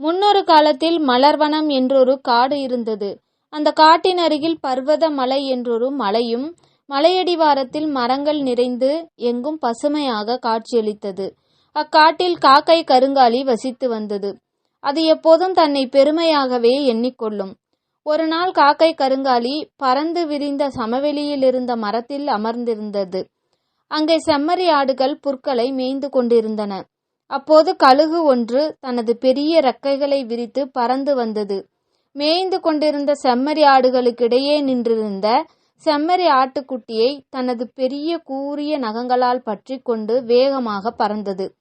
முன்னொரு காலத்தில் மலர்வனம் என்றொரு காடு இருந்தது. அந்த காட்டின் அருகில் பர்வத மலை என்றொரு மலையும் மலையடிவாரத்தில் மரங்கள் நிறைந்து எங்கும் பசுமையாக காட்சியளித்தது. அக்காட்டில் காக்கை கருங்காலி வசித்து வந்தது. அது எப்போதும் தன்னை பெருமையாகவே எண்ணிக்கொள்ளும். ஒரு நாள் காக்கை கருங்காலி பறந்து விரிந்த சமவெளியில் இருந்த மரத்தில் அமர்ந்திருந்தது. அங்கே செம்மறி ஆடுகள் புற்களை மேய்ந்து கொண்டிருந்தன. அப்போது கழுகு ஒன்று தனது பெரிய ரெக்கைகளை விரித்து பறந்து வந்தது. மேய்ந்து கொண்டிருந்த செம்மறி ஆடுகளுக்கிடையே நின்றிருந்த செம்மறி ஆட்டுக்குட்டியை தனது பெரிய கூரிய நகங்களால் பற்றி கொண்டு வேகமாக பறந்தது.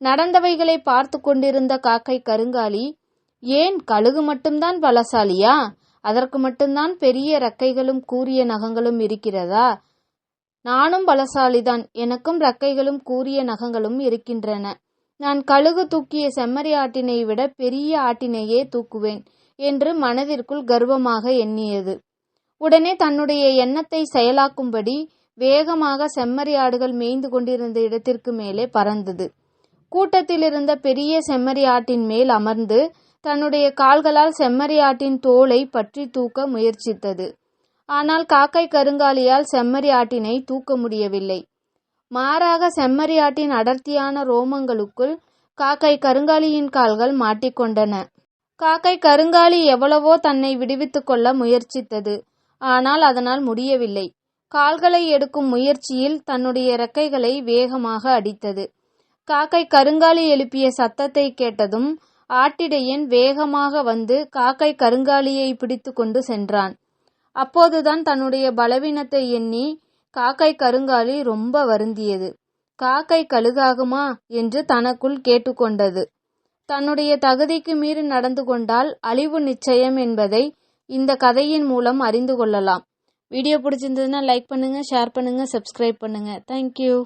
நடந்தவைகளை பார்த்து கொண்டிருந்த காக்கை கருங்காலி ஏன் கழுகு மட்டும்தான் பலசாலியா? அதற்கு மட்டும்தான் பெரிய ரெக்கைகளும் கூரிய நகங்களும் இருக்கிறதா? நானும் பலசாலிதான். எனக்கும் ரெக்கைகளும் கூரிய நகங்களும் இருக்கின்றன. நான் கழுகு தூக்கிய செம்மறி ஆட்டினை விட பெரிய ஆட்டினையே தூக்குவேன் என்று மனதிற்குள் கர்வமாக எண்ணியது. உடனே தன்னுடைய எண்ணத்தை செயலாக்கும்படி வேகமாக செம்மறி ஆடுகள் மேய்ந்து கொண்டிருந்த இடத்திற்கு மேலே பறந்தது. கூட்டத்தில் இருந்த பெரிய செம்மறி ஆட்டின் மேல் அமர்ந்து தன்னுடைய கால்களால் செம்மறி ஆட்டின் தோலை பற்றி தூக்க முயற்சித்தது. ஆனால் காக்கை கருங்காலியால் செம்மறி ஆட்டினை தூக்க முடியவில்லை. மாறாக செம்மறி ஆட்டின் அடர்த்தியான ரோமங்களுக்குள் காக்கை கருங்காலியின் கால்கள் மாட்டிக்கொண்டன. காக்கை கருங்காலி எவ்வளவோ தன்னை விடுவித்துக் கொள்ள முயற்சித்தது. ஆனால் அதனால் முடியவில்லை. கால்களை எடுக்கும் முயற்சியில் தன்னுடைய இறக்கைகளை வேகமாக அடித்தது. காக்கை கருங்காலி எழுப்பிய சத்தத்தை கேட்டதும் ஆட்டிடையன் வேகமாக வந்து காக்கை கருங்காலியை பிடித்து கொண்டு சென்றான். அப்போதுதான் தன்னுடைய பலவீனத்தை எண்ணி காக்கை கருங்காலி ரொம்ப வருந்தியது. காக்கை கழுகாகுமா? என்று தனக்குள் கேட்டுக்கொண்டது. தன்னுடைய தகுதிக்கு மீறி நடந்து கொண்டால் அழிவு நிச்சயம் என்பதை இந்த கதையின் மூலம் அறிந்து கொள்ளலாம். வீடியோ பிடிச்சிருந்ததுன்னா லைக் பண்ணுங்க ஷேர் பண்ணுங்க சப்ஸ்கிரைப் பண்ணுங்க. தேங்க்யூ